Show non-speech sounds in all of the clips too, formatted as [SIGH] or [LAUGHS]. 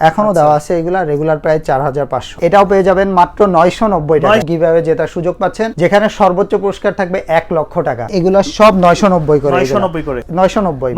এখনও আচ্ছা। দেওয়া আছে এগুলা রেগুলার প্রায় চার হাজার পাঁচশো এটাও পেয়ে যাবেন মাত্র নয়শো নব্বই টাকা কীভাবে জেতার সুযোগ পাচ্ছেন যেখানে সর্বোচ্চ পুরস্কার থাকবে এক লক্ষ টাকা এগুলো সব নয়শো নব্বই করে নয়শো নব্বই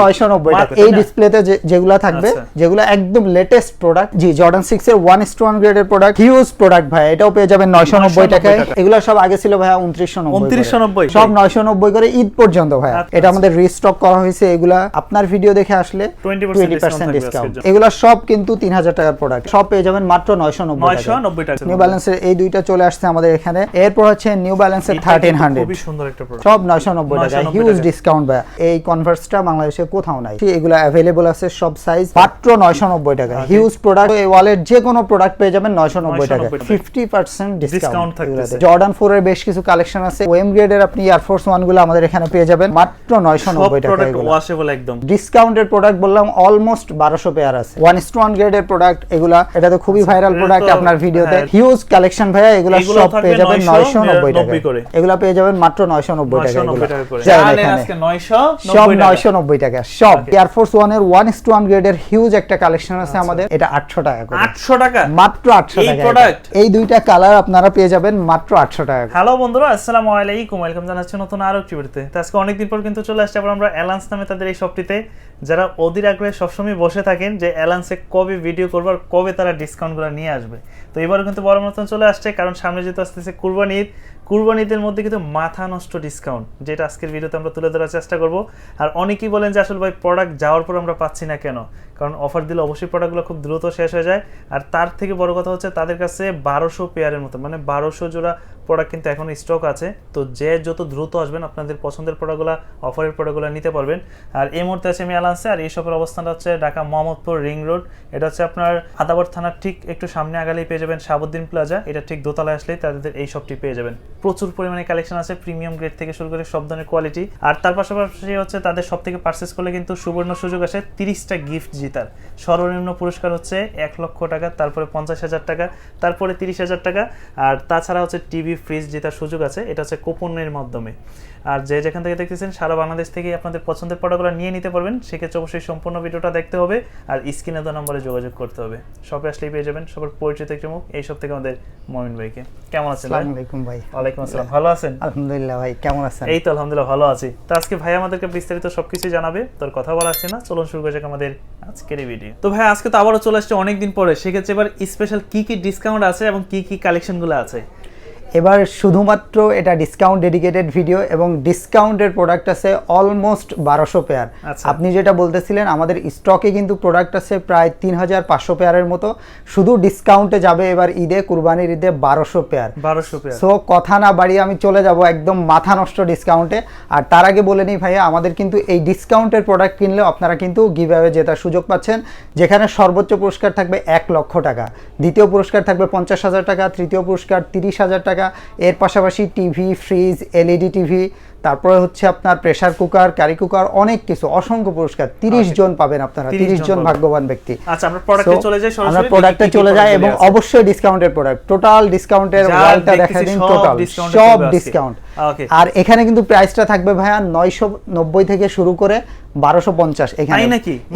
নয়শো নব্বই টাকা এই ডিসপ্লেতে যেগুলো থাকবে আচ্ছা। যেগুলো একদম লেটেস্ট প্রোডাক্ট জি জর্ডান সিক্স এর ওয়ান ইস ওয়ান গ্রেডের প্রোডাক্ট হিউজ প্রোডাক্ট ভাই এটাও পেয়ে যাবেন নয়শো নব্বই টাকায় টাকা। এগুলো সব আগে ছিল ভাইয়া উনত্রিশশো নব্বই সব নয়শো নব্বই করে ঈদ পর্যন্ত ভাইয়া আচ্ছা, এটা আমাদের রিস্টক করা হয়েছে এগুলা আপনার ভিডিও দেখে আসলে 20% টোয়েন্টি পার্সেন্ট ডিসকাউন্ট। এগুলো সব কিন্তু তিন হাজার টাকার প্রোডাক্ট সব পেয়ে যাবেন মাত্র নয়শো নব্বই 990 টাকা। নিউ ব্যালেন্সের এই দুইটা চলে আসছে আমাদের এখানে। এরপর হচ্ছে নিউ ব্যালেন্সের থার্টিন হান্ড্রেড সব নয়শো নব্বই টাকা। 990 হিউজ ডিসকাউন্ট ভাই এই কনভার্সটা বাংলাদেশে কোথাও নাই। এগুলো অ্যাভেলেবল আছে সব সাইজ মাত্র নয়শো নব্বই টাকা। হিউজ প্রোডাক্ট এই ওয়ালের যে কোনো প্রোডাক্ট পেয়ে যাবেন নয়শো নব্বই টাকা। Fifty percent discount. Jordan four এর বেশ কিছু কালেকশন আছে। ওএম গ্রেডের আপনি এয়ারফোর্স ওয়ানগুলো আমাদের এখানে পেয়ে যাবেন। মাত্র নয়শো নব্বই টাকা এগুলো একদম। ডিসকাউন্টের প্রোডাক্ট বললাম অলমোস্ট বারোশো পেয়ার আছে। ওয়ান ইস ওয়ান গ্রেডের প্রোডাক্ট এগুলা এটা তো খুবই ভাইরাল প্রোডাক্ট আপনার ভিডিওতে। হ্যাঁ। হিউজ কালেকশন ভাইয়া এগুলা সব পেয়ে যাবেন 990 নয়শো নব্বই টাকা এগুলা পেয়ে যাবেন মাত্র নয়শো নব্বই টাকা এগুলা। আজকে 990 সব টাকা। নয়শো নব্বই টাকা সব এর ইস টু ওয়ান গ্রেডের হিউজ একটা কালেকশন আছে আমাদের। এটা আটশো টাকা করে। 800 টাকা? মাত্র আটশো এই টাকা product? এটা। এই দুইটা কালার আপনারা পেয়ে যাবেন মাত্র আটশো টাকা করে। হ্যালো বন্ধুরা আসসালামু আলাইকুম। ওয়েলকাম জানাচ্ছি নতুন আরও একটি ভিডিওতে আজকে অনেকদিন পর কিন্তু চলে আসছে। আবার আমরা অ্যালান্স নামে তাদের এই শপটিতে যারা অধীর আগ্রহে সবসময় বসে থাকেন যে অ্যালান্সে কবে ভিডিও করব আর কবে তারা ডিসকাউন্টগুলো নিয়ে আসবে। তো এবারও কিন্তু বড় মতন চলে আসছে, কারণ সামনে যেহেতু আসতেছে কুরবানি ঈদ কুরবানি ঈদের মধ্যে কিন্তু মাথা নষ্ট ডিসকাউন্ট যেটা আজকের ভিডিওতে আমরা তুলে ধরার চেষ্টা করব। আর অনেকেই বলেন যে, আসলে ভাই প্রোডাক্ট যাওয়ার পর আমরা পাচ্ছি না কেন? কারণ অফার দিলে অবশ্যই প্রোডাক্টগুলো খুব দ্রুত শেষ হয়ে যায়। আর তার থেকে বড় কথা হচ্ছে তাদের কাছে বারোশো পেয়ারের মতো মানে বারোশো জোড়া প্রোডাক্ট কিন্তু এখন স্টক আছে। তো যে যত দ্রুত আসবেন আপনাদের পছন্দের প্রোডাক্টগুলো অফারের প্রোডাক্টগুলো নিতে পারবেন। আর এই মুহূর্তে আছে আমি অ্যালান্সে আর এই শপের অবস্থানটা হচ্ছে ঢাকা মোহাম্মদপুর রিং রোড এটা হচ্ছে আপনার আদাবর থানার ঠিক একটু সামনে আগালেই পেয়ে যাবেন শাহাবুদ্দিন প্লাজা এটা ঠিক দোতলায় আসলেই তাদের এই শপটি পেয়ে যাবেন। প্রচুর পরিমাণে কালেকশন আছে প্রিমিয়াম গ্রেড থেকে শুরু করে সব ধরনের কোয়ালিটি আর তার পাশাপাশি হচ্ছে তাদের সব থেকে পার্চেস করলে কিন্তু সুবর্ণ সুযোগ আসে তিরিশটা গিফট জিতার সর্বনিম্ন পুরস্কার হচ্ছে এক লক্ষ টাকা, তারপরে পঞ্চাশ হাজার টাকা, তারপরে তিরিশ হাজার টাকা, আর তাছাড়া হচ্ছে টিভি, ফ্রিজ জেতার সুযোগ আছে, এটা হচ্ছে কোপনের মাধ্যমে। আর যে যেখান থেকে দেখতেছেন সারা বাংলাদেশ থেকে আপনাদের পছন্দের প্রোডাক্টগুলো নিয়ে নিতে পারবেন। সেক্ষেত্রে অবশ্যই সম্পূর্ণ ভিডিওটা দেখতে হবে আর স্ক্রিনে দেওয়া নম্বরে যোগাযোগ করতে হবে। শপে আসলেই পেয়ে যাবেন সবার পরিচিত একটি মুখ এই সব থেকে আমাদের মমিন ভাইকে। কেমন আছেন ভাই? আলাইকুম ভাই। ওয়ালাইকুম আসসালাম। ভালো আছেন? আলহামদুলিল্লাহ ভাই কেমন আছেন? এই তো আলহামদুলিল্লাহ ভালো আছি। তো আজকে ভাই আমাদেরকে বিস্তারিত সবকিছু জানাবে তোর কথা বলা আছে না। চলুন শুরু করা যাক আমাদের আজকের ভিডিও তো ভাই আজকে তো আবারও চলে আসছে অনেকদিন পরে। সেক্ষেত্রে এবার স্পেশাল কি কি ডিসকাউন্ট আছে এবং কি কি কালেকশনগুলো আছে? এবার শুধুমাত্র এটা ডিসকাউন্ট ডেডিকেটেড ভিডিও এবং ডিসকাউন্টের প্রোডাক্ট আছে অলমোস্ট বারোশো পেয়ার আচ্ছা। আপনি যেটা বলতেছিলেন আমাদের স্টকে কিন্তু প্রোডাক্ট আছে প্রায় তিন হাজার পাঁচশো পেয়ারের মতো। শুধু ডিসকাউন্টে যাবে এবার ঈদে কুরবানির ঈদে বারোশো পেয়ার বারোশো পেয়ার সো কথা না বাড়িয়ে আমি চলে যাব একদম মাথা নষ্ট ডিসকাউন্টে আর তার আগে বলে নিই ভাইয়া আমাদের কিন্তু এই ডিসকাউন্টের প্রোডাক্ট কিনলেও আপনারা কিন্তু গিভ অ্যাওয়ে জেতার সুযোগ পাচ্ছেন। যেখানে সর্বোচ্চ পুরস্কার থাকবে এক লক্ষ টাকা দ্বিতীয় পুরস্কার থাকবে পঞ্চাশ হাজার টাকা তৃতীয় পুরস্কার তিরিশ হাজার টাকা এর পাশাপাশি টিভি ফ্রিজ এলইডি টিভি তারপরে হচ্ছে আপনার প্রেসার কুকার ক্যারি কুকার অনেক কিছু অসংখ্য পুরস্কার। তিরিশ জন পাবেন আপনারা তিরিশ জন ভাগ্যবান ব্যক্তি। আচ্ছা আমরা প্রোডাক্টে চলে যাই আমরা প্রোডাক্টে কি কি চলে যাই এবং অবশ্যই ডিসকাউন্টের প্রোডাক্ট টোটাল ডিসকাউন্টের ওয়ালটা দেখা দিন টোটাল সব ডিসকাউন্ট আর এখানে কিন্তু প্রাইসটা থাকবে ভাইয়া নয়শো নব্বই থেকে শুরু করে বারোশো পঞ্চাশ এখানে?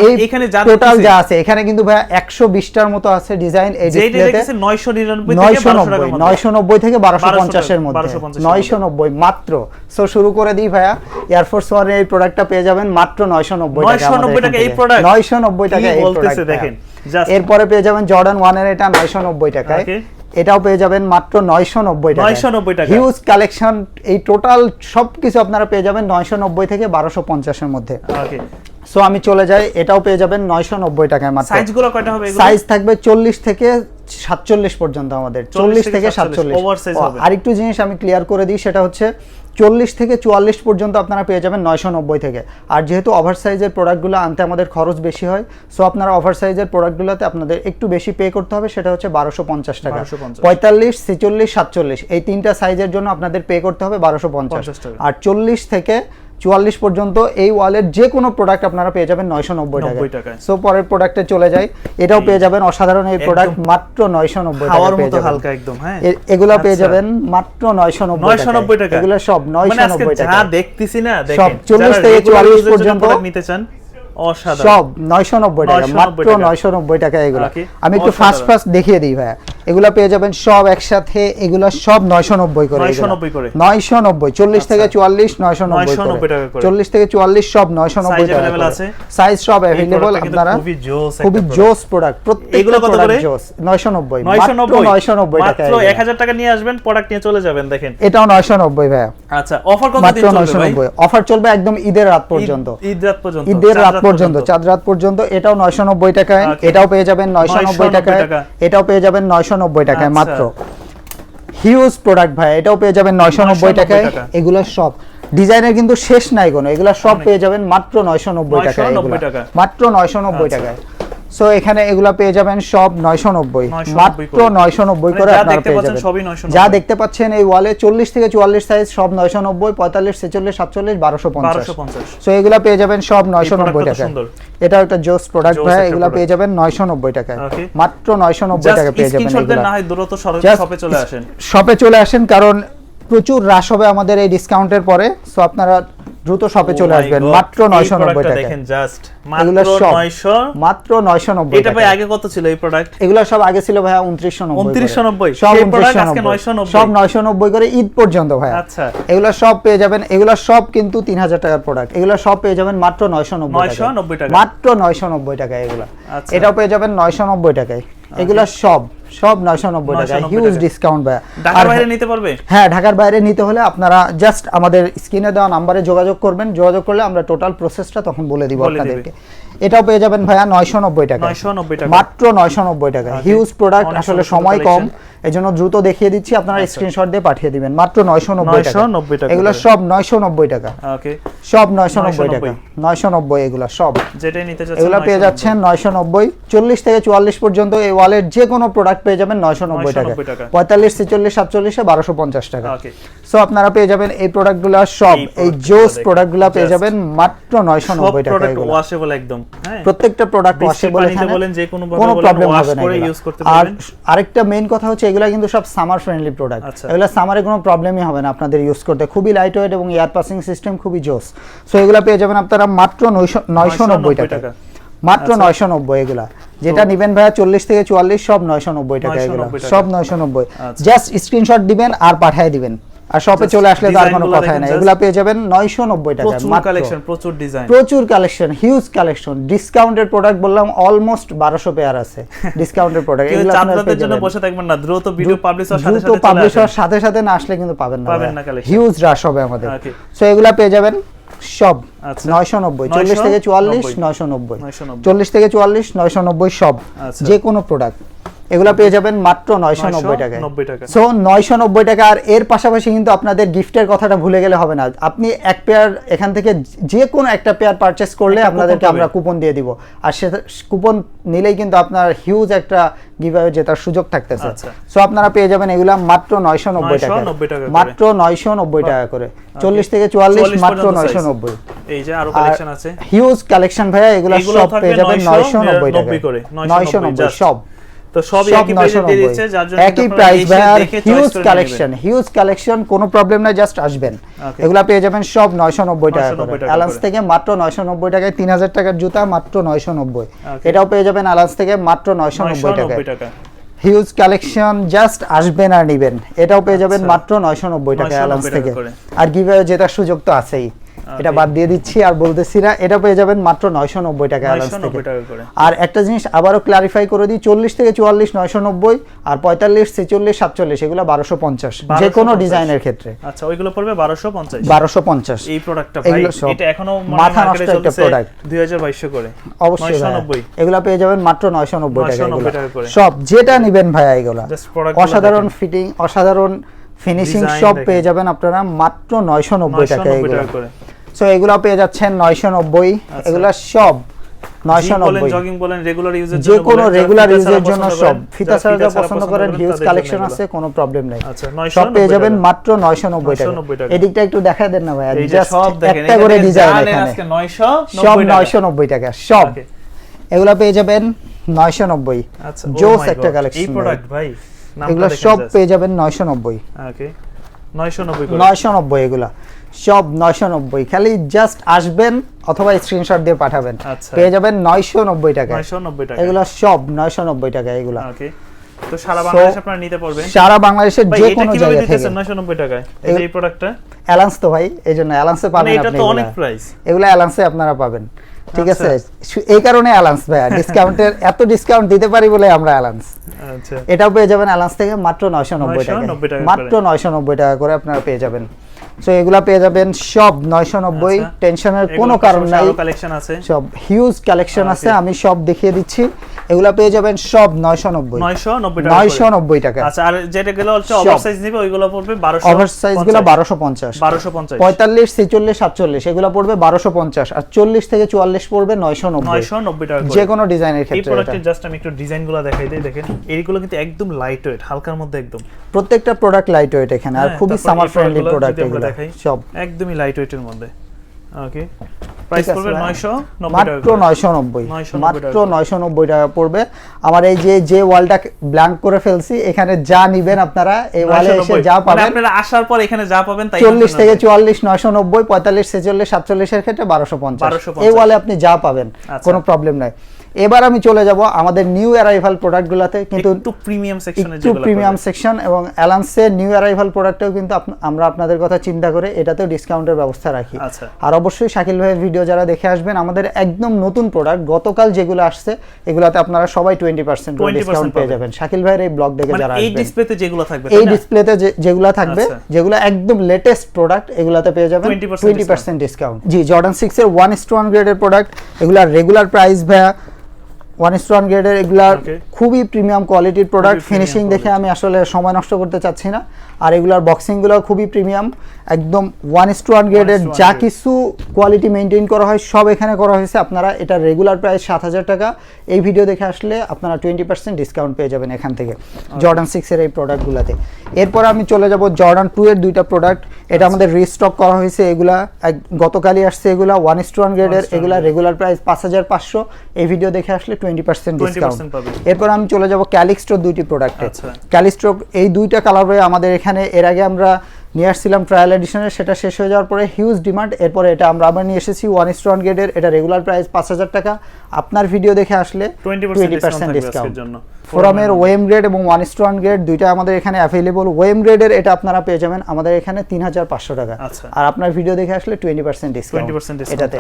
এই এখানে যা টোটাল যা আছে এখানে কিন্তু ভাইয়া একশো বিশটার মতো আছে ডিজাইন এই ডিসপ্লেতে 999 থেকে নয়শো নব্বই। নয়শো নব্বই থেকে বারোশো পঞ্চাশের মধ্যে। নয়শো নব্বই মাত্র। সো শুরু করে দিই ভাইয়া। এয়ারফোর্স ওয়ানের এই প্রোডাক্টটা পেয়ে যাবেন মাত্র নয়শো নব্বই টাকা 990 টাকা এই product? নয়শো নব্বই টাকা এই প্রোডাক্ট দেখেন, এরপরে পেয়ে যাবেন জর্ডান ওয়ানের এটা নয়শো নব্বই টাকায় এটাও পেয়ে যাবেন মাত্র নয়শো নব্বই টাকা 990 টাকা। হিউজ কালেকশন এই টোটাল সবকিছু আপনারা পেয়ে যাবেন নয়শো নব্বই থেকে বারোশো পঞ্চাশের মধ্যে। ওকে সো আমি চলে যাই এটাও পেয়ে যাবেন নয়শো নব্বই টাকায় মাত্র। সাইজগুলো কয়টা হবে সাইজ থাকবে চল্লিশ থেকে সাতচল্লিশ পর্যন্ত আমাদের। চল্লিশ থেকে 47, সাতচল্লিশ হবে। আরেকটু জিনিস আমি ক্লিয়ার করে দিই সেটা হচ্ছে চল্লিশ থেকে চুয়াল্লিশ পর্যন্ত আপনারা পেয়ে যাবেন নয়শো নব্বই থেকে। আর যেহেতু ওভার সাইজের প্রোডাক্টগুলো আনতে আমাদের খরচ বেশি হয় সো আপনারা ওভার সাইজের প্রোডাক্টগুলোতে আপনাদের একটু বেশি পে করতে হবে সেটা হচ্ছে বারোশো পঞ্চাশ টাকা। পঁয়তাল্লিশ ছেচল্লিশ সাতচল্লিশ এই তিনটা সাইজের জন্য আপনাদের পে করতে হবে বারোশো পঞ্চাশ। আর চল্লিশ থেকে চুয়াল্লিশ পর্যন্ত এই ওয়ালের যে কোনো প্রোডাক্ট আপনারা পেয়ে যাবেন নয়শো নব্বই 90 টাকায়। টাকায়। সো পরের প্রোডাক্টে চলে যায় এটাও পেয়ে যাবেন অসাধারণ এই প্রোডাক্ট মাত্র নয়শো নব্বই টাকা হালকা একদম হ্যাঁ। এগুলো পেয়ে আচ্ছা। যাবেন মাত্র নয়শো নব্বই 990 টাকা। এগুলো সব মানে নয়শো নব্বই টাকা দেখতেছি না সব চল্লিশ থেকে regular 44 use এর জন্য পর্যন্ত নিতে চান সব নয়শো নব্বই টাকা মাত্র নয়শো নব্বই টাকা এগুলো আমি একটু ফার্স্ট ফার্স্ট দেখিয়ে দিই ভাইয়া এগুলো পেয়ে যাবেন সব একসাথে এগুলো সব নয়শো নব্বই করে 990 করে। নয়শো নব্বই চল্লিশ থেকে চুয়াল্লিশ নয়শো নব্বই 990 টাকা করে। চল্লিশ থেকে চুয়াল্লিশ সব নয়শো নব্বই টাকা সাইজ সব অ্যাভেলেবল আপনারা খুবই জোস প্রোডাক্ট প্রত্যেকগুলো কত করে? জোস নয়শো নব্বই নয়শো নব্বই টাকা এগুলো। 1000 টাকা নিয়ে আসবেন প্রোডাক্ট নিয়ে চলে যাবেন দেখেন এটাও নয়শো নব্বই ভাইয়া আচ্ছা অফার কত মাত্র নয়শো নব্বই অফার চলবে একদম ঈদের রাত পর্যন্ত ঈদ রাত পর্যন্ত ঈদের রাত পর্যন্ত চাঁদ রাত পর্যন্ত এটাও নয়শো নব্বই টাকায় এটাও পেয়ে যাবেন নয়শো নব্বই 990 টাকায় এটাও পেয়ে যাবেন নয়শো নব্বই টাকায় আচ্ছা। মাত্র হিউজ প্রোডাক্ট ভাই এটাও পেয়ে যাবেন নয়শো নব্বই 990 টাকায় টাকা। এগুলো সব ডিজাইনের কিন্তু শেষ নাই কোনো এগুলো সব পেয়ে যাবেন মাত্র নয়শো নব্বই টাকায় 990 এগুলো টাকা। মাত্র নয়শো নব্বই আচ্ছা। টাকায় সো এখানে এগুলা পেয়ে যাবেন সব নয়শো নব্বই। 990 মাত্র করে। নয়শো নব্বই মানে করে যা আপনারা দেখতে পেয়ে পাচ্ছেন যাবেন। সবই 990 যা দেখতে পাচ্ছেন এই ওয়ালে চল্লিশ থেকে চুয়াল্লিশ সাইজ সব নয়শো নব্বই পঁয়তাল্লিশ ছেচল্লিশ সাতচল্লিশ বারোশো পঞ্চাশ। 1250 সো এগুলা পেয়ে যাবেন সব নয়শো product নব্বই কত টাকায়। এটা একটা জোস প্রোডাক্ট ভাই এগুলা পেয়ে যাবেন নয়শো নব্বই টাকায়। মাত্র নয়শো নব্বই জাস্ট টাকা পেয়ে যাবেন স্ক্রিনশট না হয় দ্রুত শপে চলে আসেন। শপে চলে আসেন কারণ প্রচুর রাশ হবে আমাদের এই ডিসকাউন্টের পরে। সো আপনারা দ্রুত শপে চলে Oh আসবেন। মাত্র এই নয়শো নব্বই productটা টাকা। দেখেন জাস্ট মাত্র সব 900 মাত্র নয়শো নব্বই এটা ভাই আগে কত ছিল এই প্রোডাক্ট এগুলো সব আগে ছিল উনত্রিশশো নব্বই 2990 সব সেই product আজকে 990 সব নয়শো নব্বই করে ঈদ পর্যন্ত ভাইয়া। আচ্ছা। এগুলো সব পেয়ে যাবেন। এগুলো সব কিন্তু তিন হাজার টাকার প্রোডাক্ট এগুলো সব পেয়ে যাবেন মাত্র নয়শো নব্বই 990 টাকা। মাত্র নয়শো নব্বই টাকা এগুলো। আচ্ছা। এটাও পেয়ে যাবেন নয়শো নব্বই টাকায়। এগুলো সব। সব নয়শো নব্বই টাকা হিউজ ডিসকাউন্ট ভাইয়া ঢাকার বাইরে নিতে পারবে হ্যাঁ ঢাকার বাইরে নিতে হলে আপনারা জাস্ট আমাদের স্ক্রিনে দেওয়া নাম্বারে যোগাযোগ করবেন যোগাযোগ করলে আমরা টোটাল প্রসেসটা তখন বলে দিব আপনাদেরকে এটাও পেয়ে যাবেন ভাইয়া নয়শো নব্বই টাকা 990 টাকা। মাত্র নয়শো নব্বই টাকা হিউজ প্রোডাক্ট আসলে সময় কম। এই জন্য দ্রুত দেখিয়ে দিচ্ছি আপনারা আচ্ছা। স্ক্রিনশট দিয়ে পাঠিয়ে দিবেন মাত্র নয়শো নব্বই টাকা 990 টাকা এগুলো সব নয়শো নব্বই টাকা ওকে সব নয়শো নব্বই টাকা 990 নয়শো নব্বই এগুলো সব যেটাই নিতে চাচ্ছেন এগুলো পেয়ে যাচ্ছেন নয়শো নব্বই চল্লিশ থেকে চুয়াল্লিশ পর্যন্ত এই ওয়ালের যে কোনো প্রোডাক্ট পেয়ে যাবেন নয়শো নব্বই টাকা। পঁয়তাল্লিশ ছেচল্লিশ সাতচল্লিশে বারোশো পঞ্চাশ টাকা। সো আপনারা পেয়ে যাবেন এই প্রোডাক্টগুলো সব। এই জোস প্রোডাক্টগুলো পেয়ে যাবেন মাত্র নয়শো নব্বই টাকা ওয়াশেবল একদম হ্যাঁ। প্রত্যেকটা প্রোডাক্ট ওয়াশেবল বলেন, যে কোনো প্রবলেম হবে না আর আরেকটা মেইন কথা হচ্ছে এগুলা কিন্তু সব সামার ফ্রেন্ডলি প্রোডাক্ট। এগুলা সামারে কোনো প্রবলেমই হবে না আপনাদের ইউজ করতে। খুবই লাইট ওয়েট এবং এয়ার পাসিং সিস্টেম খুবই জোস সো এগুলা পেয়ে যাবেন আপনারা মাত্র নয়শো নব্বই 990 টাকা টাকা। মাত্র আচ্ছা। নয়শো নব্বই এগুলা। যেটা নিবেন ভাইয়া চল্লিশ থেকে চুয়াল্লিশ সব নয়শো নব্বই টাকা এগুলো। সব নয়শো নব্বই। আচ্ছা। জাস্ট স্ক্রিনশট দিবেন আর পাঠিয়ে দিবেন। আর শপে চলে আসলে তো আর কোনো কথাই দেখেন না just। এগুলা পেয়ে যাবেন নয়শো নব্বই টাকা প্রচুর মাত্র। কালেকশন প্রচুর ডিজাইন প্রচুর collection huge collection discounted product বললাম অলমোস্ট বারোশো পেয়ার আছে। ডিসকাউন্টেড প্রোডাক্ট এগুলো পেয়ে জন্য বসে থাকবেন না। দ্রুত ভিডিও পাবলিশ হওয়ার সাথে সাথে পাবলিশ হওয়ার সাথে সাথে না আসলে কিন্তু পাবেন না পাবেন না। হিউজ রাশ হবে আমাদের। সো এগুলা পেয়ে যাবেন। সব আচ্ছা। নয়শো নব্বই চল্লিশ থেকে চুয়াল্লিশ নয়শো নব্বই চল্লিশ থেকে চুয়াল্লিশ নয়শো নব্বই সব আচ্ছা। যে কোনো প্রোডাক্ট এগুলা পেয়ে যাবেন মাত্র নয়শো নব্বই টাকায়। 990 টাকা। সো নয়শো নব্বই টাকা আর এর পাশাপাশি কিন্তু আপনাদের গিফটের কথাটা ভুলে গেলে হবে না। আপনি এক পেয়ার এখান থেকে যে কোনো একটা পেয়ার পারচেস করলে আপনাদেরকে আমরা কুপন দিয়ে দিব। আর সেটা কুপন নিলেই কিন্তু আপনার হিউজ একটা গিভঅ্যাওয়ে জেতার সুযোগ থাকতেছে। আচ্ছা। সো আপনারা পেয়ে যাবেন এগুলা মাত্র নয়শো নব্বই টাকা 990 টাকা করে। মাত্র নয়শো নব্বই টাকা করে। চল্লিশ থেকে চুয়াল্লিশ মাত্র নয়শো নব্বই। এই যে আরও কালেকশন আছে। হিউজ কালেকশন ভাইয়া এগুলো সব পেয়ে যাবেন নয়শো নব্বই টাকা 90 করে, 990 নয়শো নব্বই সব। তো সব একই প্রাইসে দিয়ে দিচ্ছে যার জন্য একই প্রাইস ভাই আর হিউজ কালেকশন হিউজ কালেকশন কোনো প্রবলেম নাই জাস্ট আসবেন. এগুলা পেয়ে যাবেন সব নয়শো নব্বই টাকা করে। অ্যালান্স থেকে মাত্র নয়শো নব্বই টাকায় তিন হাজার টাকার জুতা মাত্র নয়শো নব্বই। Okay. এটাও পেয়ে যাবেন অ্যালান্স থেকে মাত্র নয়শো নব্বই 990 টাকায়। হিউজ কালেকশন জাস্ট আসবেন আর নিবেন। এটাও পেয়ে যাবেন আচ্ছা। মাত্র নয়শো নব্বই টাকা অ্যালান্স থেকে আর গিভঅ্যাওয়ে জেতার সুযোগ তো আছেই। এটা বাদ দিয়ে দিচ্ছি আর বলতেছি না এটা পেয়ে যাবেন মাত্র নয়শো নব্বই টাকা অ্যালান্স থেকে। 990 টাকা করে। আর একটা জিনিস আবারও ক্লারিফাই করে দিই চল্লিশ থেকে চুয়াল্লিশ নয়শো নব্বই আর পঁয়তাল্লিশ ছেচল্লিশ সাতচল্লিশ এগুলো বারোশো পঞ্চাশ যে কোনো ডিজাইনের ক্ষেত্রে। আচ্ছা ওইগুলো পড়বে 1250 বারোশো পঞ্চাশ। এই প্রোডাক্টটা এগুলো এটা এখনও মাথা নষ্ট একটা চলছে product। 2200 করে। অবশ্যই ভাইয়া। 990 এগুলা পেয়ে যাবেন মাত্র নয়শো নব্বই টাকা 990 এগুলা। টাকা করে। সব যেটা নিবেন ভাইয়া এগুলা। অসাধারণ ফিটিং অসাধারণ ফিনিশিং সব পেয়ে যাবেন আপনারা মাত্র নয়শো নব্বই টাকা 990 এগুলো সো এগুলো পেয়ে যাচ্ছেন নয়শো নব্বই। আচ্ছা। এগুলো সব নয়শো নব্বই। জগিং বলেন রেগুলার ইউজের যে কোনো রেগুলার ইউজের জন্য সব। ফিতা ছাড়া পছন্দ করেন হিউজ কালেকশন আছে কোনো প্রবলেম নাই। আচ্ছা সব পেয়ে যাবেন মাত্র নয়শো নব্বই টাকা। এদিকটা একটু দেখা দেন না ভাই এই জাস্ট সব একটা করে ডিজাইন এখানে। সব নয়শো নব্বই টাকা সব। এগুলা পেয়ে যাবেন নয়শো নব্বই। আচ্ছা জোস একটা God, এই প্রোডাক্ট ভাই। এগুলো সব পেয়ে যাবেন নয়শো নব্বই। ওকে 990 করে। এগুলা। সব নয়শো নব্বই। খালি জাস্ট আসবেন অথবা স্ক্রিনশট দিয়ে পাঠাবেন। আচ্ছা। পেয়ে যাবেন নয়শো নব্বই টাকা 990 টাকা এগুলো সব নয়শো নব্বই টাকা এগুলা। ওকে তো সারা বাংলাদেশে আপনারা নিতে পারবেন। সারা বাংলাদেশের যে কোনো জায়গা থেকে। 990 টাকায়? এই প্রোডাক্টটা অ্যালান্স তো ভাই এই জন্য অ্যালান্সে মানে পাবেন এটা আপনি তো এগুলা। অনেক প্রাইস এগুলো অ্যালান্সে আপনারা পাবেন। ঠিক আচ্ছা। আছে এই কারণে অ্যালান্স ভাইয়া ডিসকাউন্টের এত ডিসকাউন্ট দিতে পারি বলে আমরা অ্যালান্স আচ্ছা। এটাও পেয়ে যাবেন অ্যালান্স থেকে মাত্র নয়শো নব্বই টাকা 990 টাকা মাত্র নয়শো নব্বই টাকা করে আপনারা পেয়ে যাবেন। সো এগুলা পেয়ে যাবেন সব নয়শো নব্বই আচ্ছা। টেনশনের কোনো কারণ নাই। আরও কালেকশন আছে? সব হিউজ কালেকশন আছে আমি সব দেখিয়ে দিচ্ছি। এগুলা পেয়ে যাবেন সব নয়শো নব্বই 990 টাকা। নয়শো করে। নব্বই টাকা। আচ্ছা আর যেটা গেলে হচ্ছে সব। ওভার সাইজ নিবে ওইগুলো পড়বে 1200 ওভার সাইজগুলো বারোশো পঞ্চাশ। 1250 পঁয়তাল্লিশ ছেচল্লিশ সাতচল্লিশ এগুলো পড়বে বারোশো পঞ্চাশ। আর চল্লিশ থেকে চুয়াল্লিশ পড়বে নয়শো নব্বই। 990 টাকা যে কোনো ডিজাইনের ক্ষেত্রে এটা। প্রোডাক্টের জাস্ট আমি একটু ডিজাইনগুলো দেখাই দিই। দেখেন এইগুলো কিন্তু একদম লাইট ওয়েট হালকার মধ্যে একদম। প্রত্যেকটা প্রোডাক্ট লাইট ওয়েট এখানে। আর হ্যাঁ, খুবই সামার ফ্রেন্ডলি প্রোডাক্ট এগুলো। দেখাই, সব। একদমই লাইট ওয়েটের মধ্যে। ওকে প্রাইস পড়বে 990 মাত্র করে। নয়শো নব্বই। 990 মাত্র টাকা। নয়শো নব্বই টাকা পড়বে। আমার এই যে যে ওয়ালটা ব্ল্যাঙ্ক করে ফেলছি এখানে যা নিবেন আপনারা এই ওয়ালে এসে যা মানে পাবেন। আপনারা আসার পর এখানে যা পাবেন তাই চল্লিশ কিন্তু থেকে নেবেন। চুয়াল্লিশ নয়শো নব্বই পঁয়তাল্লিশ ছেচল্লিশ সাতচল্লিশের ক্ষেত্রে বারোশো পঞ্চাশ। 1250 এই ওয়ালে আপনি যা পাবেন আচ্ছা। কোনো প্রবলেম নাই। এবার আমি চলে যাব আমাদের নিউ অ্যারাইভাল প্রোডাক্টগুলোতে কিন্তু একটু প্রিমিয়াম সেকশনে একটু প্রিমিয়াম সেকশন এবং অ্যালান্সের নিউ অ্যারাইভাল প্রোডাক্টেও কিন্তু আমরা আপনাদের কথা চিন্তা করে এটাতেও ডিসকাউন্টের ব্যবস্থা রাখি আচ্ছা। আর অবশ্যই শাকিল ভাইয়ের ভিডিও যারা দেখে আসবেন আমাদের একদম নতুন প্রোডাক্ট গতকাল যেগুলো আসছে এগুলাতে আপনারা সবাই টোয়েন্টি পার্সেন্ট ডিসকাউন্ট পেয়ে যাবেন শাকিল ভাইয়ের এই ব্লগ দেখে মানে যারা এই ডিসপ্লেতে যেগুলো থাকবে এই? ডিসপ্লেতে যেগুলো থাকবে আচ্ছা। যেগুলো একদম লেটেস্ট প্রোডাক্ট এগুলাতে পেয়ে যাবেন টোয়েন্টি পার্সেন্ট ডিসকাউন্ট জি জর্ডান সিক্স এর ওয়ান ইস ওয়ান গ্রেডের প্রোডাক্ট এগুলার রেগুলার প্রাইস ভাইয়া ওয়ান ইস ওয়ান গ্রেডের এগুলার খুবই প্রিমিয়াম কোয়ালিটির প্রোডাক্ট ফিনিশিং দেখে আমি আসলে সময় নষ্ট করতে চাচ্ছি না। আর এগুলার বক্সিংগুলো খুবই প্রিমিয়াম একদম ওয়ান ইস টু ওয়ান গ্রেডের যা কিছু কোয়ালিটি মেনটেন করা হয় সব এখানে করা হয়েছে। আপনারা এটা রেগুলার প্রাইস সাত হাজার টাকা। এই ভিডিও দেখে আসলে আপনারা টোয়েন্টি পার্সেন্ট ডিসকাউন্ট পেয়ে যাবেন এখান থেকে। জর্ডান সিক্সের এই প্রোডাক্টগুলোতে এরপর আমি চলে যাব জর্ডান টু এর দুইটা প্রোডাক্ট এটা আমাদের রিস্টক করা হয়েছে এগুলা গতকালই আসছে এগুলা ওয়ান ইস ওয়ান গ্রেডের এগুলা রেগুলার প্রাইস পাঁচ হাজার পাঁচশো এই ভিডিও দেখে আসলে টোয়েন্টি পার্সেন্ট ডিসকাউন্ট এরপর আমি চলে যাব ক্যালিক্সটোর দুইটি প্রোডাক্টে আচ্ছা। এই দুইটা কালারে আমাদের এখানে এর আগে আমরা নিয়ে আসছিলাম ট্রায়াল এডিশনে সেটা শেষ হয়ে যাওয়ার পরে হিউজ ডিমান্ড এরপরে এটা আমরা আবার নিয়ে এসেছি ওয়ান ইস্ট ওয়ান গেটের এটা রেগুলার প্রাইস পাঁচ হাজার টাকা। আপনার ভিডিও দেখে আসলে 20% discount থাকবে ডিসকাউন্ট ফোরামের ওয়েম গ্রেড এবং ওয়ান ইস্ট ওয়ান গ্রেড দুইটা আমাদের এখানে অ্যাভেলেবল ওয়েম গ্রেডের এটা আপনারা পেয়ে যাবেন আমাদের এখানে তিন হাজার পাঁচশো টাকা। আচ্ছা। আর আপনার ভিডিও দেখে আসলে টোয়েন্টি পার্সেন্ট 20% ডিসকাউন্ট এটাতে।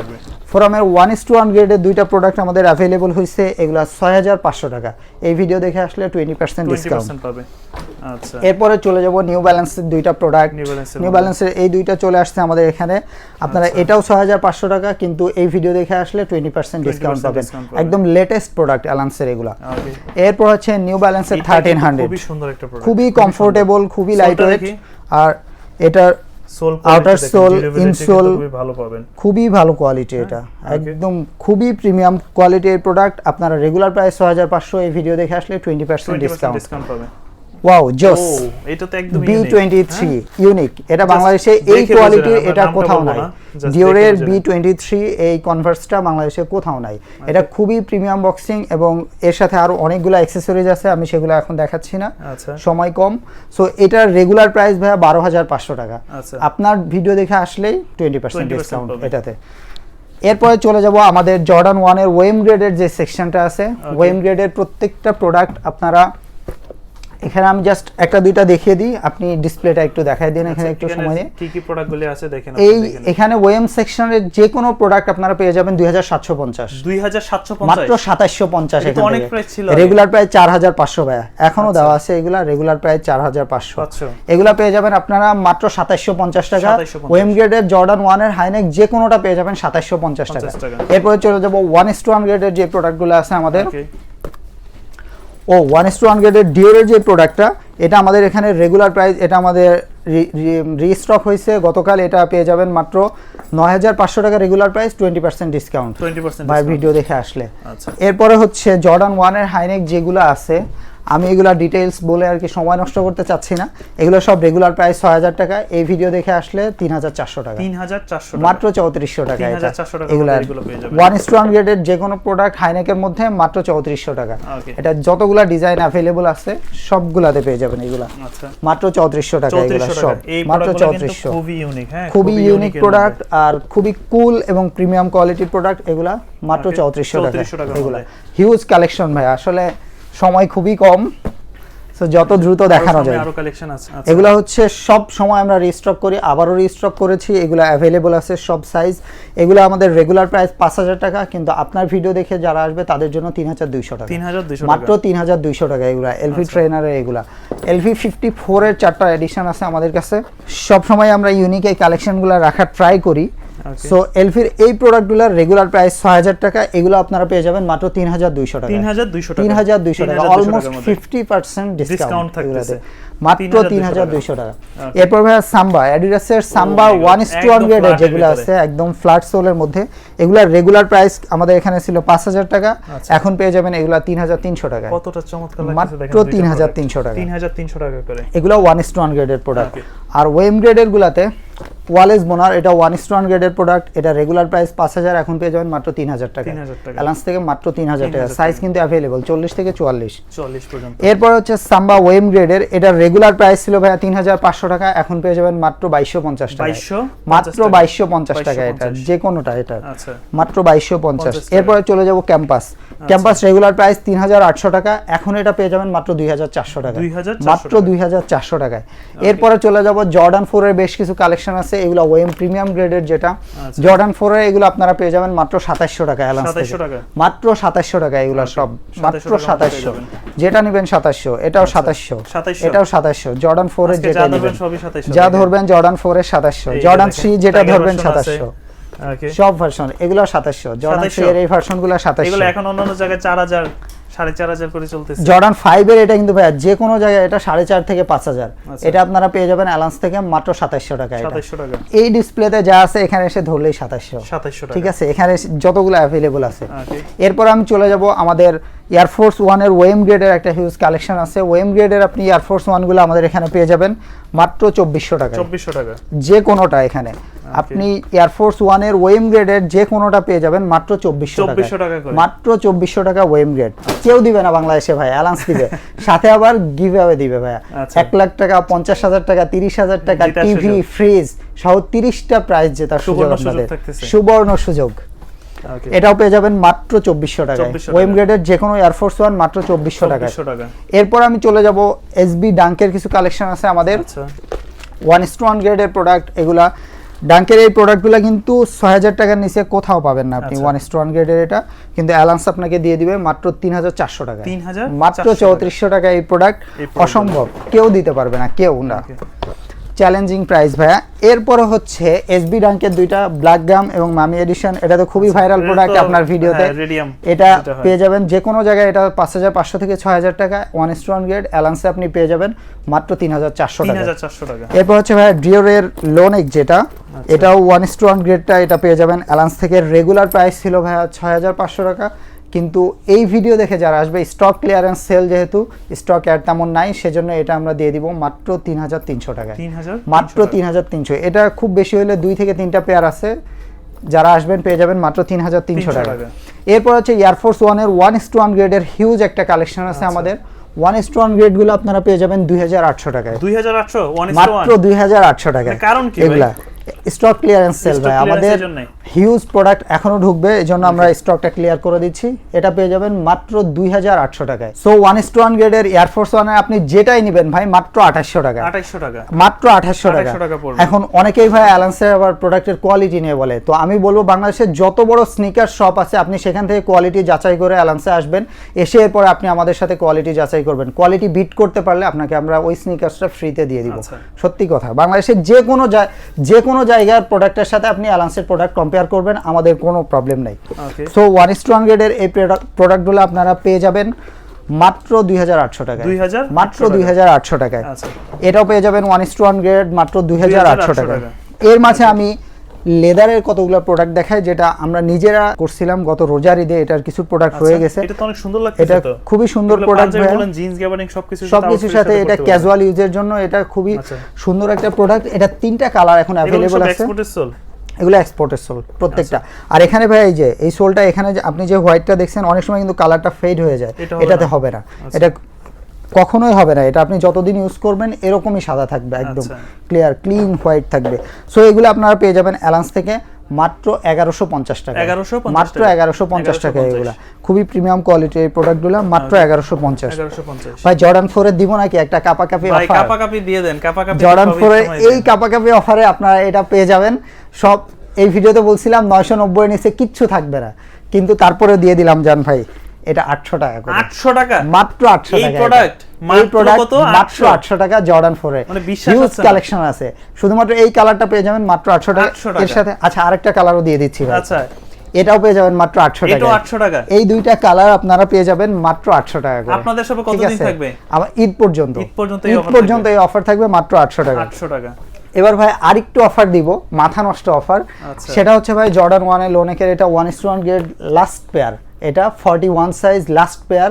ফোরামের ওয়ান ইস ওয়ান গ্রেডের দুইটা প্রোডাক্ট আমাদের অ্যাভেলেবল হয়েছে এগুলো ছয় হাজার পাঁচশো টাকা। এই ভিডিও দেখে আসলে টোয়েন্টি পার্সেন্ট ডিসকাউন্ট পাবে। এরপরে চলে যাব নিউ ব্যালেন্সের দুইটা প্রোডাক্ট নিউ ব্যালেন্সের এই দুইটা চলে আসছে আমাদের এখানে। আপনারা আচ্ছা। এটাও ছয় হাজার পাঁচশো টাকা কিন্তু এই ভিডিও দেখে আসলে টোয়েন্টি পার্সেন্ট ডিসকাউন্ট 20% পাবেন পাবেন। একদম লেটেস্ট প্রোডাক্ট অ্যালান্সের এগুলা। এরপর হচ্ছে নিউ ব্যালেন্সের থার্টিন হান্ড্রেড খুবই সুন্দর একটা প্রোডাক্ট খুবই কমফোর্টেবল খুবই লাইট ওয়েট আর এটার সোল sole, insole, খুবই ভালো পাবেন। খুবই ভালো কোয়ালিটি এটা। একদম খুবই প্রিমিয়াম কোয়ালিটির প্রোডাক্ট আপনারা রেগুলার প্রাইস ছয় হাজার পাঁচশো এই ভিডিও দেখে আসলে টোয়েন্টি পার্সেন্ট 20% ডিসকাউন্ট ডিসকাউন্ট পাবে ওয়াও জোস এটা তো একদম বি টোয়েন্টি থ্রি ইউনিক এটা বাংলাদেশে এই কোয়ালিটির এটা কোথাও নাই। ডিওরের দেখে বুঝে বি নেন। টোয়েন্টি থ্রি এই কনভার্সটা বাংলাদেশে কোথাও নাই। এটা খুবই প্রিমিয়াম বক্সিং এবং এর সাথে আরও অনেকগুলো অ্যাক্সেসরিজ আছে আমি সেগুলো এখন দেখাচ্ছি না। আচ্ছা। সময় কম। সো এটার রেগুলার প্রাইস ভাইয়া বারো হাজার পাঁচশো টাকা। আচ্ছা। আপনার ভিডিও দেখে আসলেই টোয়েন্টি পার্সেন্ট 20% ডিসকাউন্ট এটাতে। এরপরে চলে যাব আমাদের জর্ডান ওয়ানের ওয়েম গ্রেডের যে সেকশনটা আছে ওয়েম গ্রেডের প্রত্যেকটা প্রোডাক্ট আপনারা এখানে আমি জাস্ট একটা দুইটা দেখিয়ে দিই। আপনি ডিসপ্লেটা একটু দেখাই দিন এখানে আচ্ছা, একটু সময় নিয়ে। কি কি প্রোডাক্ট গুলি আছে দেখেন এই এখানে ওয়েম সেকশনের যে কোনো প্রোডাক্ট আপনারা পেয়ে যাবেন দুই হাজার সাতশো পঞ্চাশ। 2750 মাত্র সাতাশশো পঞ্চাশ এটা অনেক price ছিল রেগুলার প্রায় চার হাজার পাঁচশো ভাইয়া। এখনও আচ্ছা। দেওয়া আছে এগুলা রেগুলার প্রায় চার হাজার পাঁচশো। পাঁচশো। এগুলা পেয়ে যাবেন আপনারা মাত্র সাতাশশো পঞ্চাশ টাকা। 2750 ওয়েম গ্রেডের জর্ডান ওয়ানের হাইনেক যে কোনোটা পেয়ে যাবেন সাতাশশো পঞ্চাশ টাকা। 50 টাকা। এরপরে চলে যাব ওয়ান ইস টু ওয়ান গ্রেডের যে প্রোডাক্টগুলো আছে আমাদের। ও ওয়ান এস টু ওয়ান গ্রেডের ডিওরের যে প্রোডাক্টটা এটা আমাদের এখানে রেগুলার প্রাইস এটা আমাদের রিস্টক হয়েছে গতকাল এটা পেয়ে যাবেন মাত্র নয় হাজার পাঁচশো টাকা regular price twenty percent discount twenty percent video দেখে আসলে। আচ্ছা। এরপরে হচ্ছে জর্ডান ওয়ানের হাইনেক যেগুলো আছে আমি এগুলা ডিটেলস বলে আর কি সময় নষ্ট করতে চাচ্ছি না। এগুলো সব রেগুলার প্রাইস ছয় হাজার টাকা। এই ভিডিও দেখে আসলে তিন হাজার চারশো টাকা। তিন হাজার চারশো মাত্র চৌত্রিশশো টাকা এটা। 3,400 টাকার এগুলা এগুলো পেয়ে যাবেন। ওয়ান গ্রেডের যে কোনো প্রোডাক্ট হাইনেকের মধ্যে মাত্র চৌত্রিশশো টাকা। এটা যতগুলা ডিজাইন অ্যাভেলেবল আছে সবগুলাতে পেয়ে যাবেন এগুলা। আচ্ছা। মাত্র চৌত্রিশশো টাকা এগুলা চৌত্রিশশো সব। মাত্র চৌত্রিশশো। খুবই ইউনিক হ্যাঁ খুবই ইউনিক প্রোডাক্ট আর খুবই কুল এবং প্রিমিয়াম কোয়ালিটির প্রোডাক্ট এগুলা মাত্র চৌত্রিশশো টাকা 3400 এগুলা। হিউজ কালেকশন ভাই। আসলে সময় খুবই কম তো যত দ্রুত দেখানো যায়। আরও কালেকশন আছে আচ্ছা। এগুলো হচ্ছে সব সময় আমরা রিস্টক করি আবারও রিস্টক করেছি এগুলো অ্যাভেলেবল আছে সব সাইজ এগুলো আমাদের রেগুলার প্রাইস পাঁচ হাজার টাকা কিন্তু আপনার ভিডিও দেখে যারা আসবে তাদের জন্য তিন হাজার দুইশো টাকা। তিন হাজার দুইশো মাত্র তিন হাজার দুইশো টাকা এগুলা এলভি ট্রেনারের এগুলা। এলভি ফিফটি ফোরের চারটা এডিশন আছে আমাদের কাছে। সব সময় আমরা ইউনিক এই কালেকশনগুলো রাখার ট্রাই করি. সো এলভির এই প্রোডাক্টগুলোর রেগুলার প্রাইস ছয় হাজার টাকা এগুলো আপনারা পেয়ে যাবেন মাত্র তিন হাজার দুইশো টাকা। তিন হাজার দুইশো টাকা। তিন হাজার দুইশো টাকা অলমোস্ট। ফিফটি পার্সেন্ট ডিসকাউন্ট থাকতেছে। মাত্র তিন 3,200 হাজার টাকা। দুইশো টাকা। এরপর ভাইয়া সাম্বা অ্যাডিডাসের সাম্বা ওয়ান ইস টু এর যেগুলো আছে একদম ফ্ল্যাট সোলের মধ্যে। এগুলার রেগুলার প্রাইস আমাদের এখানে ছিল পাঁচ হাজার টাকা। আচ্ছা। এখন পেয়ে যাবেন এগুলা তিন হাজার তিনশো টাকা কতটা চমৎকার মাত্র লাগতেছে দেখেন 3,300 টাকা। তিন হাজার তিনশো টাকা করে। এগুলো ওয়ান ইস টু প্রোডাক্ট. আর ওয়েম গ্রেডের গুলাতে ওয়ালেস বোনার এটা ওয়ান ইস ওয়ান গ্রেডের প্রোডাক্ট এটা রেগুলার প্রাইস পাঁচ হাজার এখন পেয়ে যাবেন মাত্র তিন হাজার টাকা। অ্যালান্স থেকে মাত্র তিন হাজার টাকা। সাইজ কিন্তু অ্যাভেলেবল চল্লিশ থেকে চুয়াল্লিশ। চল্লিশ পর্যন্ত। এরপর হচ্ছে সাম্বা ওয়েম গ্রেডের এটা রেগুলার প্রাইস ছিল ভাইয়া তিন হাজার পাঁচশো টাকা এখন পেয়ে যাবেন মাত্র বাইশশো পঞ্চাশ টাকা মাত্র বাইশশো পঞ্চাশ টাকা এটা যে কোনোটা এটা। আচ্ছা। মাত্র বাইশশো পঞ্চাশ। এরপরে চলে যাব ক্যাম্পাস। ক্যাম্পাস রেগুলার প্রাইস তিন হাজার আটশো টাকা এখন এটা পেয়ে যাবেন মাত্র দুই হাজার চারশো টাকা মাত্র দুই হাজার চারশো টাকায়। এরপরে চলে যাব জর্ডান ফোরের বেশ কিছু কালেকশন আছে এগুলো ওয়েম প্রিমিয়াম গ্রেডের যেটা। আচ্ছা। জর্ডান ফোরের এগুলো আপনারা পেয়ে যাবেন মাত্র সাতাশশো টাকা অ্যালান্স 2700 টাকা। মাত্র সাতাশশো টাকা এগুলো সব। মাত্র 2700 সাতাশশো যেটা নেবেন সাতাশশো এটাও সাতাশশো এটাও সাতাশশো জর্ডান ফোরের আজকে যেটা নেবেন। সবই 2700 যা ধরবেন জর্ডান ফোরের সাতাশশো এই জর্ডান থ্রি যেটা ধরবেন সাতাশশো সব ভার্সন এগুলো সাতাশশো জর্ডান 2700 থ্রি এর এই ভার্সনগুলো সাতাশশো এগুলো এখন অন্যান্য জায়গায় চার হাজার সাড়ে চার হাজার করে চলতেছে। জর্ডান ফাইভের এটা কিন্তু ভাইয়া যে কোনো জায়গায় এটা সাড়ে চার থেকে পাঁচ হাজার। আচ্ছা। এটা আপনারা পেয়ে যাবেন অ্যালান্স থেকে মাত্র সাতাশশো টাকা এটা। সাতাইশশো টাকা। এই ডিসপ্লেতে যা আছে এখানে এসে ধরলেই সাতাশশো সাতাইশশো টাকা। ঠিক আছে এখানে যতগুলো অ্যাভেলেবল আছে। এরপর আমি চলে যাব আমাদের এয়ারফোর্স ওয়ানের ওয়েম গ্রেডের একটা হিউজ কালেকশন আছে। ওয়েম গ্রেডের আপনি এয়ারফোর্স ওয়ানগুলো আমাদের এখানে পেয়ে যাবেন মাত্র চব্বিশশো টাকা চব্বিশশো টাকা। যে কোনোটা এখানে। আপনি এয়ারফোর্স ওয়ানের ওয়েম গ্রেডের যে কোনোটা পেয়ে যাবেন মাত্র চব্বিশশো 2400 টাকা মাত্র চব্বিশশো টাকা ওয়েম গ্রেড কেউ দিবে না বাংলাদেশে ভাই অ্যালান্স দিবে। [LAUGHS] সাথে আবার গিভ অ্যাওয়ে দিবে ভাইয়া। আচ্ছা। এক লাখ টাকা পঞ্চাশ হাজার টাকা তিরিশ হাজার টাকা টিভি ফ্রিজ সহ তিরিশটা প্রাইস জেতার সুযোগ আপনাদের। সুবর্ণ সুযোগ। এটাও পেয়ে যাবেন মাত্র চব্বিশশো টাকায়। 2400 টাকা। ওয়েম গ্রেডের যে কোনো এয়ারফোর্স ওয়ান মাত্র চব্বিশশো টাকায়। টাকা। এরপর আমি চলে যাব এসবি ডাঙ্কের কিছু কালেকশন আছে আমাদের। ওয়ান ইস টু ওয়ান গ্রেডের প্রোডাক্ট এগুলা ডাঙ্কের এই প্রোডাক্টগুলো কিন্তু ছয় হাজার টাকার নিচে কোথাও পাবেন না আপনি। ওয়ান স্টোন গ্রেডের এটা। কিন্তু অ্যালান্স আপনাকে দিয়ে দিবে মাত্র তিন হাজার চারশো টাকা 3,400 মাত্র চৌত্রিশশো টাকা এই প্রোডাক্ট অসম্ভব। কেউ দিতে পারবে না কেউ না. চ্যালেঞ্জিং প্রাইস ভাইয়া। এরপরে হচ্ছে এসবি ডাঙ্কের দুইটা ব্ল্যাক গাম এবং মামি এডিশন এটা তো খুবই ভাইরাল প্রোডাক্ট আপনার ভিডিওতে। হ্যাঁ, এটা পেয়ে যাবেন যে কোনো জায়গায় এটা পাঁচ হাজার পাঁচশো থেকে ছয় হাজার টাকা। ওয়ান ইস ওয়ান গ্রেড অ্যালান্সে আপনি পেয়ে যাবেন মাত্র তিন হাজার চারশো টাকা। এরপর হচ্ছে ভাই ডিওরের লোনেক যেটা। আচ্ছা। এটাও ওয়ান ইস টু ওয়ান গ্রেডটা এটা পেয়ে যাবেন। অ্যালান্স থেকে রেগুলার প্রাইস ছিল ভাইয়া ছয় হাজার পাঁচশো টাকা। কিন্তু এই ভিডিও দেখে যারা আসবে স্টক ক্লিয়ারেন্স সেল যেহেতু স্টক অ্যাড তেমন নাই সেজন্য এটা আমরা দিয়ে দিব মাত্র তিন হাজার তিনশো টাকায়। মাত্র তিন হাজার তিনশো। এটা খুব বেশি হলে দুই থেকে তিনটা পেয়ার আছে। যারা আসবেন পেয়ে যাবেন মাত্র তিন হাজার তিনশো 300 টাকা। এরপর হচ্ছে এয়ারফোর্স ওয়ানের ওয়ান ইস টু ওয়ান গ্রেডের হিউজ একটা কালেকশন আছে আচ্ছা। আমাদের। ওয়ান ইস টু ওয়ান গ্রেডগুলো আপনারা পেয়ে যাবেন দুই হাজার আটশো টাকায়। দুই হাজার আটশো মাত্র দুই হাজার আটশো টাকা মানে কারণ কি ভাই? এগুলা। স্টক ক্লিয়ারেন্স সেল ভাই। আমাদের হিউজ প্রোডাক্ট এখনও ঢুকবে এই জন্য আমরা স্টকটা ক্লিয়ার করে দিচ্ছি। এটা পেয়ে যাবেন মাত্র দুই হাজার আটশো টাকায়। So one is to one গ্রেডের এয়ারফোর্স ওয়ানে আপনি যেটাই নেবেন ভাই মাত্র আঠাশশো টাকা। আঠাইশশো টাকা। মাত্র আঠাশশো টাকা। 2800 টাকা পড়বে। এখন অনেকেই ভাই অ্যালান্সের আবার প্রোডাক্টের কোয়ালিটি নিয়ে বলে। তো আমি বলব বাংলাদেশের যত বড় স্নিকার শপ আছে আপনি সেখান থেকে কোয়ালিটি যাচাই করে অ্যালান্সে আসবেন। এসে এরপরে আপনি আমাদের সাথে কোয়ালিটি যাচাই করবেন। কোয়ালিটি বিট করতে পারলে আপনাকে আমরা ওই স্নিকার্সটা ফ্রিতে দিয়ে দিব। আচ্ছা। সত্যি কথা। বাংলাদেশের যে কোনো যে কোনো জায়গার প্রোডাক্টের সাথে আপনি অ্যালান্সের প্রোডাক্ট কম্পেয়ার করবেন আমাদের কোনো প্রবলেম নেই। সো ওয়ান ইস টু হান্ড্রেডের এই প্রোডাক্টগুলো আপনারা পেয়ে যাবেন মাত্র দুই হাজার আটশো টাকায়। 2800 মাত্র দুই হাজার আটশো টাকায়। আচ্ছা। এটাও পেয়ে যাবেন one is to hundred grade মাত্র দুই হাজার আটশো 2800 টাকা টাকা। এর মাঝে আমি লেদারের কতগুলো প্রোডাক্ট দেখায় যেটা আমরা নিজেরা করছিলাম গত রোজার ঈদে এটার কিছু প্রোডাক্ট হয়ে আচ্ছা, গেছে। এটা তো অনেক সুন্দর লাগতেছে এটা খুবই সুন্দর প্রোডাক্ট পাঞ্জাবি বলেন জিন্স সবকিছু সবকিছুর সাথে এটা ক্যাজুয়াল ইউজের জন্য এটা খুবই আচ্ছা। সুন্দর একটা প্রোডাক্ট এটা তিনটা কালার এখন অ্যাভেলেবল আছে। এগুলো এক্সপোর্টের সোল প্রত্যেকটা। আর এখানে ভাই এই যে এই সোলটা এখানে আপনি যে হোয়াইটটা দেখছেন অনেক সময় কিন্তু কালারটা ফেড হয়ে যায়। এটাতে হবে না। আচ্ছা। এটা কখনোই হবে না। এটা আপনি যতদিন ইউজ করবেন এরকমই সাদা থাকবে একদম। আচ্ছা। ক্লিয়ার ক্লিন হোয়াইট থাকবে। সো এগুলো আপনারা পেয়ে যাবেন অ্যালান্স থেকে মাত্র এগারোশো পঞ্চাশ টাকা। 1150 মাত্র এগারোশো পঞ্চাশ টাকা 1150 এগুলা। খুবই প্রিমিয়াম কোয়ালিটির এই প্রোডাক্টগুলো মাত্র এগারোশো পঞ্চাশ। ভাই জর্ডান ফোরের দিব নাকি? একটা কাপা কাপি অফার কাপা কাপি দিয়ে দেন। কাপা কাপি জর্ডান ফোরে এই। কাপাকাপি অফারে আপনারা এটা পেয়ে যাবেন। সব এই ভিডিওতে বলছিলাম নয়শো নব্বই নিচে কিচ্ছু থাকবে না। কিন্তু তারপরে দিয়ে দিলাম জান ভাই। এটা আটশো টাকা করে। 800 টাকা? মাত্র আটশো এই টাকা। মাত্র প্রোডাক্ট কত? মাত্র 800 টাকা জর্ডান মানে হিউজ কালেকশন আছে শুধুমাত্র এই কালারটা পেয়ে যাবেন মাত্র আটশো টাকা। 800 টাকা। এর সাথে আচ্ছা আরেকটা কালারও দিয়ে দিচ্ছি ভাই। আচ্ছা। এটাও পেয়ে যাবেন মাত্র আটশো টাকা এটাও 800 টাকা। এই দুইটা কালার আপনারা পেয়ে যাবেন মাত্র আটশো টাকা করে। আপনাদের কতদিন আছে? থাকবে? আমার ঈদ পর্যন্ত। ঈদ পর্যন্ত এই ঈদ পর্যন্ত এই অফার থাকবে মাত্র আটশো টাকা। 800 টাকা। এবার ভাই আরেকটু অফার দিব মাথা নষ্ট অফার আচ্ছা। সেটা হচ্ছে ভাই জর্ডান ওয়ানের লোনেকের এটা one is one grade last pair এটা forty one size last pair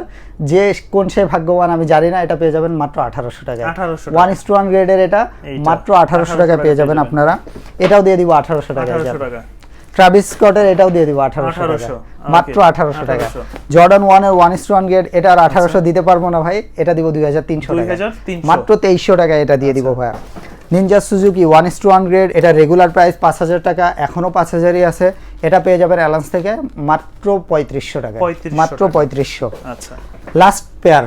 যে কোন সে ভাগ্যবান আমি জানি না এটা পেয়ে যাবেন মাত্র আঠারোশো টাকা 1800 টাকা। ওয়ান ইস টু ওয়ান গ্রেডের এটা মাত্র আঠারোশো 1800 টাকা পেয়ে যাবেন। আপনারা। এটাও দিয়ে দিব আঠারোশো টাকা ট্রাভিস স্কটের এটাও দিয়ে দিব আঠারোশো টাকা মাত্র আঠারোশো টাকা 1800 জর্ডান ওয়ানের ওয়ান ইস ওয়ান গ্রেড এটা আর আঠারোশো দিতে পারব না ভাই এটা দিব দুই হাজার তিনশো টাকা মাত্র তেইশশো টাকা এটা দিয়ে দিব ভাইয়া। Ninja Suzuki one is to one grade এটা রেগুলার প্রাইস পাঁচ হাজার টাকা এখনও পাঁচ হাজারই আছে। এটা পেয়ে যাবেন অ্যালান্স থেকে মাত্র পঁয়ত্রিশশো টাকা মাত্র পঁয়ত্রিশশো। আচ্ছা। লাস্ট পেয়ার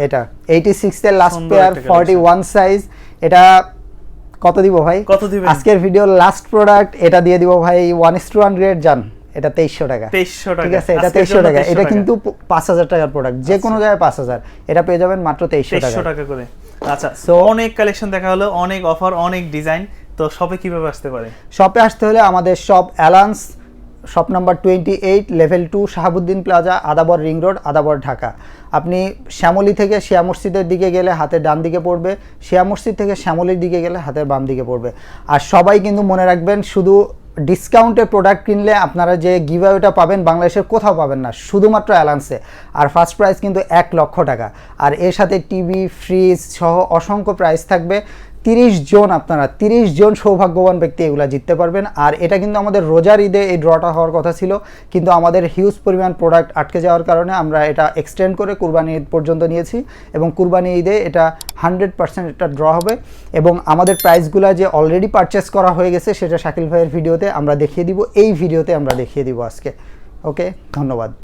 এটা এইটি সিক্সের last pair forty one size এটা কত দিব ভাই? কত দিবেন? আজকের ভিডিওর লাস্ট প্রোডাক্ট এটা দিয়ে দিব ভাই one is to one grade জান। এটা তেইশশো টাকা। 2300 টাকা। ঠিক আছে? এটা তেইশশো টাকা। এটা কিন্তু পাঁচ হাজার টাকার প্রোডাক্ট যে কোনো জায়গায় পাঁচ হাজার। এটা পেয়ে যাবেন মাত্র তেইশশো টাকা করে। আচ্ছা So- অনেক কালেকশন দেখা হলো অনেক অফার অনেক ডিজাইন তো শপে কীভাবে আসতে পারে? শপে আসতে হলে আমাদের shop Alan's shop number twenty eight level two Shahabuddin plaza Adabor ring road Adabor Dhaka. আপনি শ্যামলি থেকে শিয়া মসজিদের দিকে গেলে হাতের ডান দিকে পড়বে, শিয়া মসজিদ থেকে শ্যামলির দিকে গেলে হাতের বাম দিকে পড়বে। আর সবাই কিন্তু মনে রাখবেন, শুধু ডিসকাউন্টের প্রোডাক্ট কিনলে আপনারা যে গিভঅ্যাওয়েটা পাবেন, বাংলাদেশের কোথাও পাবেন না, শুধুমাত্র অ্যালান্সে আর ফার্স্ট প্রাইস কিন্তু এক লক্ষ টাকা। আর এর সাথে টিভি ফ্রিজ সহ অসংখ্য প্রাইস থাকবে। তিরিশ জন আপনারা, তিরিশ জন সৌভাগ্যবান ব্যক্তি এগুলা জিততে পারবেন। আর এটা কিন্তু আমাদের রোজার ঈদে এই ড্রটা হওয়ার কথা ছিল। কিন্তু আমাদের হিউজ পরিমাণ প্রোডাক্ট আটকে যাওয়ার কারণে আমরা এটা এক্সটেন্ড করে কুরবানি ঈদ পর্যন্ত নিয়েছি এবং কুরবানি ঈদে এটা হান্ড্রেড পার্সেন্ট এটা ড্র হবে। এবং আমাদের প্রাইসগুলো যে অলরেডি পারচেস করা হয়ে গেছে, সেটা শাকিল ভাইয়ের ভিডিওতে আমরা দেখিয়ে দিব। এই ভিডিওতে আমরা দেখিয়ে দিব আজকে। ওকে ধন্যবাদ।